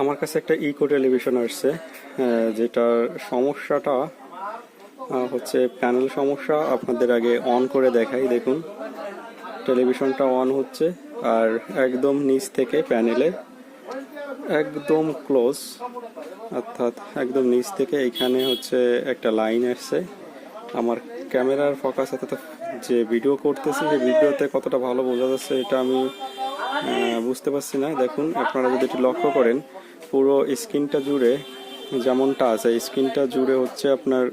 আমার কাছে একটা ইকো টেলিভিশন আসছে যেটার সমস্যাটা হচ্ছে প্যানেল সমস্যা। আপনাদের আগে অন করে দেখাই, দেখুন। টেলিভিশনটা অন হচ্ছে, আর একদম নিচ থেকে প্যানেলে একদম ক্লোজ অর্থাৎ একদম নিচ থেকে এখানে হচ্ছে একটা লাইন আসছে। আমার ক্যামেরার ফোকাস অর্থাৎ যে ভিডিও করতেছি যে ভিডিওতে কতটা ভালো বোঝা যাচ্ছে, এটা আমি বুঝতে পারছি না। দেখুন, আপনারা যদি লক্ষ্য করেন, পুরো স্ক্রিনটা জুড়ে যেমনটা আছে স্ক্রিনটা জুড়ে হচ্ছে আপনার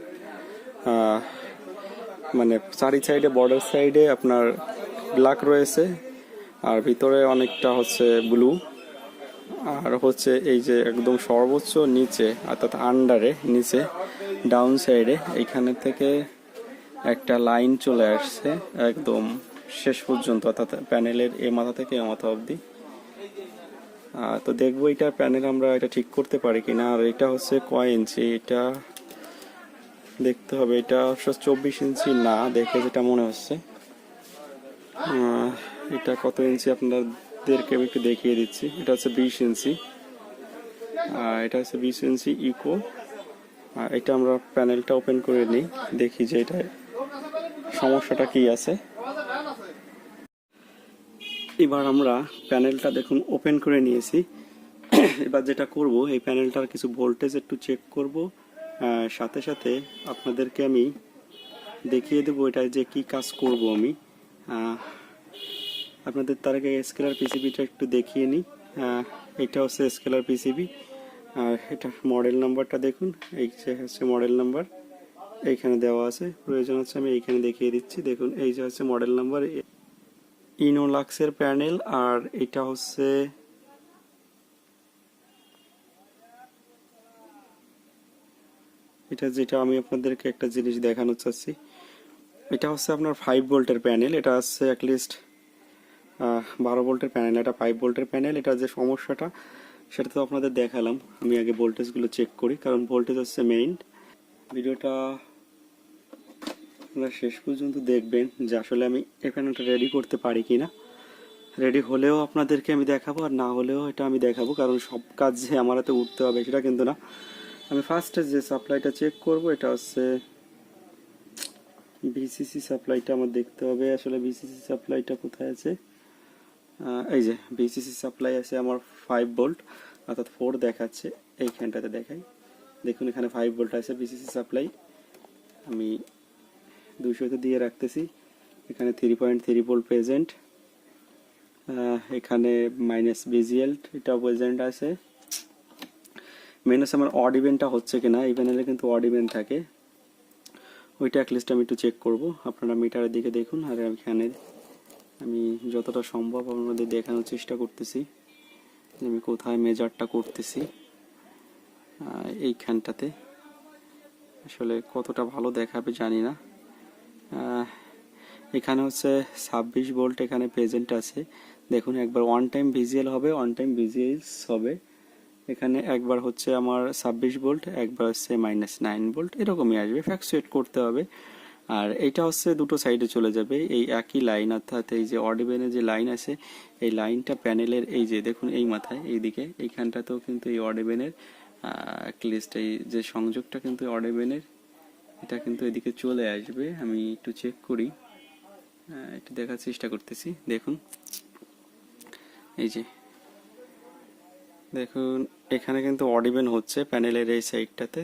মানে চারি সাইডে বর্ডার সাইডে আপনার ব্ল্যাক রয়েছে, আর ভিতরে অনেকটা হচ্ছে ব্লু আর হচ্ছে এই যে একদম সর্বোচ্চ নিচে, অর্থাৎ আন্ডারে নিচে ডাউন সাইডে এইখানে থেকে একটা লাইন চলে আসছে, একদম শেষ পর্যন্ত, অর্থাৎ প্যানেলের এ মাথা থেকে এ মাথা অবধি। তো দেখব এটা প্যানেল আমরা এটা ঠিক করতে পারি কি না আর এটা হচ্ছে কয় ইঞ্চি? এটা দেখতে হবে, এটা চব্বিশ ইঞ্চি না, দেখে যেটা মনে হচ্ছে। এটা কত ইঞ্চি আপনাদেরকে আমি একটু দেখিয়ে দিচ্ছি। এটা হচ্ছে বিশ ইঞ্চি। এটা হচ্ছে বিশ ইঞ্চি ইকো এটা আমরা প্যানেলটা ওপেন করে নিই, দেখি যে এটা সমস্যাটা কি আছে। এবার আমরা প্যানেলটা দেখুন, ওপেন করে নিয়েছি। এবার যেটা করব, এই প্যানেলটার কিছু ভোল্টেজ একটু চেক করব। সাথে সাথে আপনাদেরকে আমি দেখিয়ে দেবো এটা যে কি কাজ করব আমি। আপনাদের তার আগে স্কেলার পিসিবিটা একটু দেখিয়ে নিই। এটা হচ্ছে স্কেলার পিসিবি। আর এটা মডেল নাম্বারটা দেখুন, এই যে হচ্ছে মডেল নাম্বার। এইখানে দেওয়া আছে, প্রয়োজন হচ্ছে আমি এইখানে দেখিয়ে দিচ্ছি। দেখুন, এই যে হচ্ছে মডেল নাম্বার ইনোলাক্সের প্যানেল, আর এটা হচ্ছে এটা যেটা আমি আপনাদেরকে একটা জিনিস দেখানো চাচ্ছি। এটা হচ্ছে আপনার ফাইভ ভোল্টের প্যানেল, এটা হচ্ছে অ্যাটলিস্ট বারো ভোল্টের প্যানেল, এটা ফাইভ ভোল্টের প্যানেল। এটা যে সমস্যাটা, সেটা তো আপনাদের দেখালাম। আমি আগে ভোল্টেজগুলো চেক করি, কারণ ভোল্টেজ হচ্ছে মেইন ভিডিওটা আপনারা শেষ পর্যন্ত দেখবেন যে আসলে আমি প্যানেলটা রেডি করতে পারি কি না রেডি হলেও আপনাদেরকে আমি দেখাবো আর না হলেও এটা আমি দেখাবো, কারণ সব কাজ যে আমার হাতে উঠতে হবে সেটা কিন্তু না। আমি ফার্স্টে যে সাপ্লাইটা চেক করব, এটা হচ্ছে বিসিসি সাপ্লাইটা আমার দেখতে হবে। আসলে বিসিসি সাপ্লাইটা কোথায় আছে? এই যে বিসিসি সাপ্লাই আছে আমার ফাইভ ভোল্ট অর্থাৎ ফোর দেখাচ্ছে। এইখানটাতে দেখাই। দেখুন এখানে ফাইভ ভোল্ট আছে বিসিসি সাপ্লাই আমি দুশোতে দিয়ে রাখতেছি। এখানে three point three volt present এখানে মাইনাস বিজিএল এটা প্রেজেন্ট আছে। হচ্ছে আমার অড ইভেন্টটা হচ্ছে কিনা, এই প্যানেলে কিন্তু অড ইভেন্ট থাকে। ওইটা অ্যাটলিস্ট আমি একটু চেক করব। আপনারা মিটারের দিকে দেখুন, আর এখানে আমি যতটা সম্ভব আপনাদের দেখানোর চেষ্টা করতেছি আমি কোথায় মেজারটা করতেছি এইখানটাতে। আসলে কতটা ভালো দেখাবে জানি না। এখানে হচ্ছে ছাব্বিশ ভোল্ট এখানে প্রেজেন্ট আছে। দেখুন, একবার ওয়ান টাইম ভিজিএল হবে ওয়ান টাইম ভিজিএলস হবে। এখানে একবার হচ্ছে আমার ছাব্বিশ ভোল্ট একবার হচ্ছে মাইনাস নাইন ভোল্ট এরকমই আসবে ফ্যাকচুয়েট করতে হবে। আর এটা হচ্ছে দুটো সাইডে চলে যাবে, এই একই লাইন অর্থাৎ এই যে অডিবেনের যে লাইন আছে, এই লাইনটা প্যানেলের এই যে, দেখুন, এই মাথায় এইদিকে এইখানটাতেও কিন্তু এই অডিবেনের অ্যাটলিস্ট এই যে সংযোগটা কিন্তু অডিবেনের এটা কিন্তু এদিকে চলে আসবে, আমি একটু চেক করি। একটু দেখার চেষ্টা করতেছি। দেখুন। এই যে। দেখুন, এখানে কিন্তু অডিবেন হচ্ছে প্যানেলের এই সাইডটাতে।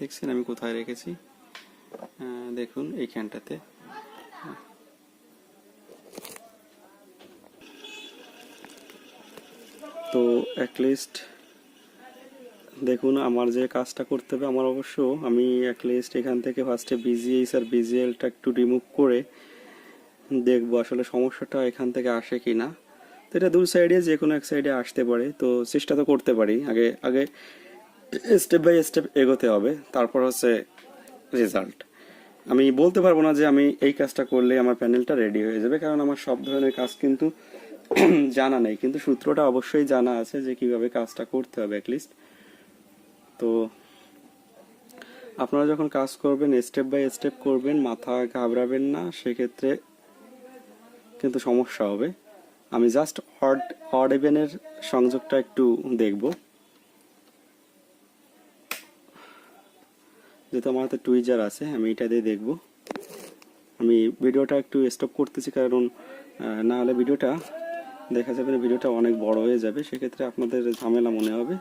দেখছেন, আমি কোথায় রেখেছি? দেখুন, এইখানটাতে। তো অ্যাটলিস্ট দেখুন, আমার যে কাজটা করতে হবে, আমার অবশ্য, আমি অ্যাটলিস্ট এখান থেকে ফার্স্টে বিজিএইচ আর বিজিএলটা একটু রিমুভ করে দেখব আসলে সমস্যাটা এখান থেকে আসে কি না তো এটা দু সাইডে যে কোনো এক সাইডে আসতে পারে। তো চেষ্টা তো করতে পারি। আগে আগে স্টেপ বাই স্টেপ এগোতে হবে। তারপর হচ্ছে রেজাল্ট আমি বলতে পারব না যে আমি এই কাজটা করলে আমার প্যানেলটা রেডি হয়ে যাবে, কারণ আমার সব ধরনের কাজ কিন্তু জানা নেই। কিন্তু সূত্রটা অবশ্যই জানা আছে যে কীভাবে কাজটা করতে হবে অ্যাটলিস্ট তো আপনারা যখন কাজ করবেন স্টেপ বাই স্টেপ করবেন, মাথা ঘাবড়াবেন না। সেক্ষেত্রে কিন্তু সমস্যা হবে। আমি জাস্ট অড অড ইভেনের সংযোগটা একটু দেখব। যেহেতু আমার হাতে টুইজার আছে, আমি এটা দিয়ে দেখব। আমি ভিডিওটা একটু স্টপ করতেছি কারণ না হলে ভিডিওটা দেখা যাবে না, ভিডিওটা অনেক বড় হয়ে যাবে। সেক্ষেত্রে আপনাদের ঝামেলা মনে হবে।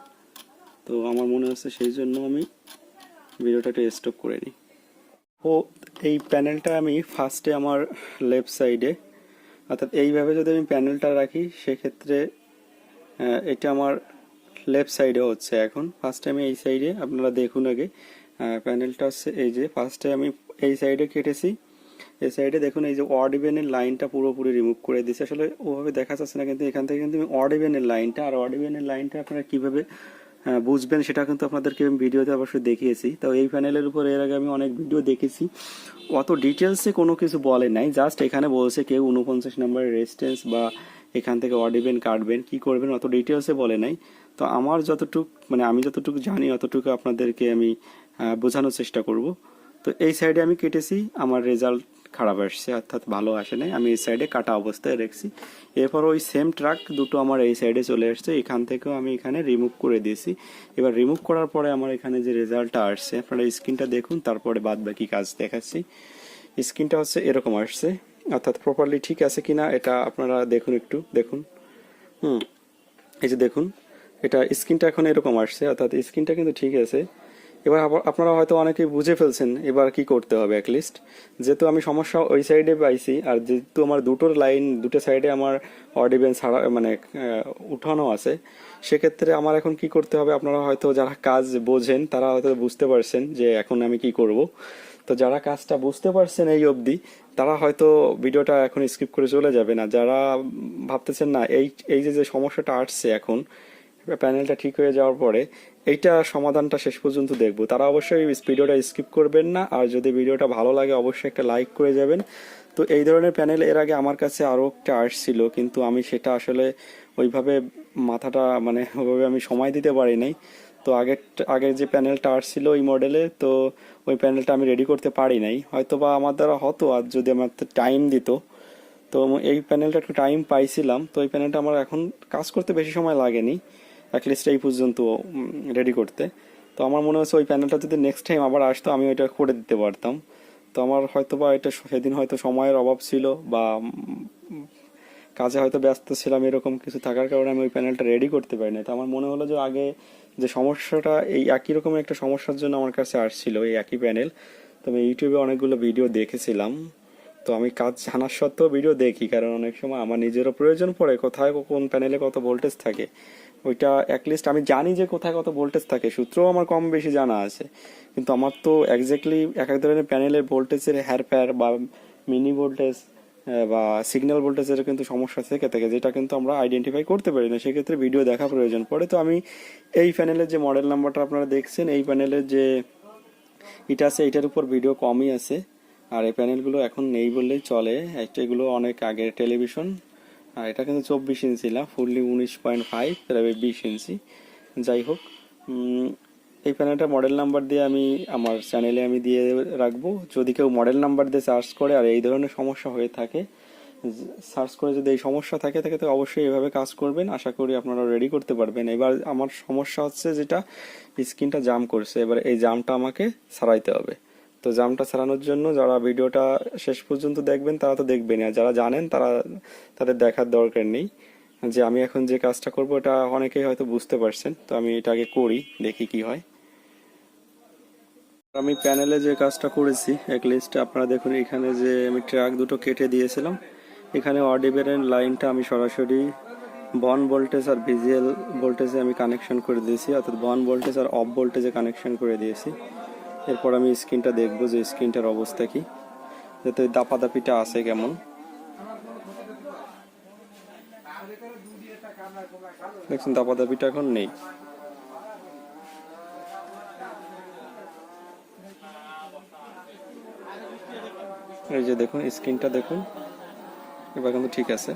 তো আমার মনে হচ্ছে সেই জন্য আমি ভিডিওটা একটু স্টপ করে নিই। ও এই প্যানেলটা আমি ফার্স্টে আমার লেফট সাইডে অর্থাৎ এইভাবে যদি আমি প্যানেলটা রাখি, সেক্ষেত্রে এটা আমার লেফট সাইডে হচ্ছে এখন। ফার্স্টে আমি এই সাইডে আপনারা দেখুন আগে। প্যানেলটা হচ্ছে এই যে ফার্স্টে আমি এই সাইডে কেটেছি। এই সাইডে দেখুন, এই যে অড ইভেনের লাইনটা পুরোপুরি রিমুভ করে দিয়েছি। আসলে ওভাবে দেখা যাচ্ছে না, কিন্তু এখান থেকে কিন্তু আমি অড ইভেনের লাইনটা আর অড ইভেনের লাইনটা আপনারা কীভাবে বুঝবেন, সেটা কিন্তু আপনাদেরকে আমি ভিডিওতে অবশ্যই দেখিয়েছি। তো এই প্যানেলের উপর এর আগে আমি অনেক ভিডিও দেখেছি। অত ডিটেলসে কোনো কিছু বলে নাই, জাস্ট এখানে বলছে কেউ উনপঞ্চাশ নম্বরের রেজিস্ট্যান্স বা এখান থেকে অড ইভেন কাটবেন, কি করবেন, অত ডিটেলসে বলে নাই। তো আমার যতটুক মানে আমি যতটুকু জানি, অতটুকু আপনাদেরকে আমি বোঝানোর চেষ্টা করব। তো এই সাইডে আমি কেটেছি, আমার রেজাল্ট খারাপ আসছে, অর্থাৎ ভালো আসে নাই। আমি এই সাইডে কাটা অবস্থায় রেখেছি। এরপর ওই সেম ট্রাক দুটো আমার এই সাইডে চলে আসছে। এখান থেকেও আমি এখানে রিমুভ করে দিয়েছি। এবার রিমুভ করার পরে আমার এখানে যে রেজাল্টটা আসছে, আপনারা স্ক্রিনটা দেখুন, তারপরে বাদ বাকি কাজ দেখাচ্ছি। স্ক্রিনটা হচ্ছে এরকম আসছে। অর্থাৎ প্রপারলি ঠিক আছে কিনা, এটা আপনারা দেখুন একটু, দেখুন। হুম, এই যে দেখুন, এটা স্ক্রিনটা এখন এরকম আসছে। অর্থাৎ স্ক্রিনটা কিন্তু ঠিক আছে। এবার আপনারা হয়তো অনেকেই বুঝে ফেলছেন এবার কি করতে হবে অ্যাটলিস্ট যেহেতু আমি সমস্যা ওই সাইডে পাইছি, আর যেহেতু আমার দুটোর লাইন দুটো সাইডে আমার অডিবেন ছাড়া মানে উঠানো আছে, সেক্ষেত্রে আমার এখন কি করতে হবে? আপনারা হয়তো যারা কাজ বোঝেন, তারা হয়তো বুঝতে পারছেন যে এখন আমি কি করব। তো যারা কাজটা বুঝতে পারছেন এই অবধি, তারা হয়তো ভিডিওটা এখন স্কিপ করে চলে যাবে না যারা ভাবতেছেন না, এই এই যে যে সমস্যাটা আসছে এখন, প্যানেলটা ঠিক হয়ে যাওয়ার পরে এইটা সমাধানটা শেষ পর্যন্ত দেখব। তারা অবশ্যই ভিডিওটা স্কিপ করবেন না, আর যদি ভিডিওটা ভালো লাগে অবশ্যই একটা লাইক করে যাবেন। তো এই ধরনের প্যানেল এর আগে আমার কাছে আরও একটা আসছিল কিন্তু আমি সেটা আসলে ওইভাবে মাথাটা মানে ওইভাবে আমি সময় দিতে পারি নাই। তো আগের আগের যে প্যানেলটা আসছিল ওই মডেলে তো ওই প্যানেলটা আমি রেডি করতে পারি নাই। হয়তো বা আমার দ্বারা হতো, আর যদি আমার টাইম দিত, তো এই প্যানেলটা একটু টাইম পাইছিলাম। তো এই প্যানেলটা আমার এখন কাজ করতে বেশি সময় লাগেনি। অ্যাটলিস্ট এই পর্যন্ত রেডি করতে। তো আমার মনে হচ্ছে ওই প্যানেলটা যদি নেক্সট টাইম আবার আসতো, আমি ওইটা করে দিতে পারতাম। তো আমার হয়তো বা এটা সেদিন হয়তো সময়ের অভাব ছিল বা কাজে হয়তো ব্যস্ত ছিলাম এরকম কিছু থাকার কারণে আমি ওই প্যানেলটা রেডি করতে পারি না তো আমার মনে হলো যে আগে যে সমস্যাটা, এই একই রকমের একটা সমস্যার জন্য আমার কাছে আসছিল এই একই প্যানেল তো আমি ইউটিউবে অনেকগুলো ভিডিও দেখেছিলাম। তো আমি কাজ জানার সত্ত্বেও ভিডিও দেখি, কারণ অনেক সময় আমার নিজেরও প্রয়োজন পড়ে কোথায় কোন প্যানেলে কত ভোল্টেজ থাকে। ওইটা অ্যাটলিস্ট আমি জানি যে কোথায় কত ভোল্টেজ থাকে, সূত্রও আমার কম বেশি জানা আছে। কিন্তু আমার তো এক্স্যাক্টলি এক এক ধরনের প্যানেলের ভোল্টেজের হ্যারপ্যার বা মিনি ভোল্টেজ বা সিগন্যাল ভোল্টেজের কিন্তু সমস্যা থেকে থাকে, যেটা কিন্তু আমরা আইডেন্টিফাই করতে পারি না। সেক্ষেত্রে ভিডিও দেখা প্রয়োজন পড়ে। তো আমি এই প্যানেলের যে মডেল নাম্বারটা আপনারা দেখছেন, এই প্যানেলের যে এটা আছে, এটার উপর ভিডিও কমই আছে। আর এই প্যানেলগুলো এখন নেই বললেই চলে। এগুলো অনেক আগের টেলিভিশন আর এটা কিন্তু চব্বিশ ইঞ্চি না ফুললি উনিশ পয়েন্ট ফাইভ প্রায় বিশ ইঞ্চি। যাই হোক এই প্যানেলটা মডেল নাম্বার দিয়ে আমি আমার চ্যানেলে আমি দিয়ে রাখব। যদি কেউ মডেল নাম্বার দিয়ে সার্চ করে আর এই ধরনের সমস্যা হয়ে থাকে সার্চ করে যদি এই সমস্যা থাকে থাকে তো অবশ্যই এভাবে কাজ করবেন। আশা করি আপনারা রেডি করতে পারবেন। এবার আমার সমস্যা হচ্ছে যেটা স্ক্রিনটা জাম করছে। এবার এই জামটা আমাকে সারাইতে হবে। তো জামটা সারানোর জন্য যারা ভিডিওটা শেষ পর্যন্ত দেখবেন, তারা তো দেখবেন আর যারা জানেন, তারা, তাদের দেখার দরকার নেই যে আমি এখন যে কাজটা করব, এটা অনেকেই হয়তো বুঝতে পারছেন। তো আমি এটা আগে করি, দেখি কি হয়। আমি প্যানেলে যে কাজটা করেছি, এক লিস্টে আপনারা দেখুন, এখানে যে আমি ট্র্যাক দুটো কেটে দিয়েছিলাম। এখানে অডিবেরের লাইনটা আমি সরাসরি বন ভোল্টেজ আর ভিজুয়াল ভোল্টেজে আমি কানেকশন করে দিয়েছি। অর্থাৎ বন ভোল্টেজ আর অফ ভোল্টেজে কানেকশন করে দিয়েছি। এরপর আমি স্ক্রিনটা দেখব যে স্ক্রিনটার অবস্থা কি, যাতে দাপাদাপিটা আছে কেমন। দেখছেন, দাপাদাপিটা এখন নেই। এই যে দেখুন, স্ক্রিনটা দেখুন, এবার কিন্তু ঠিক আছে।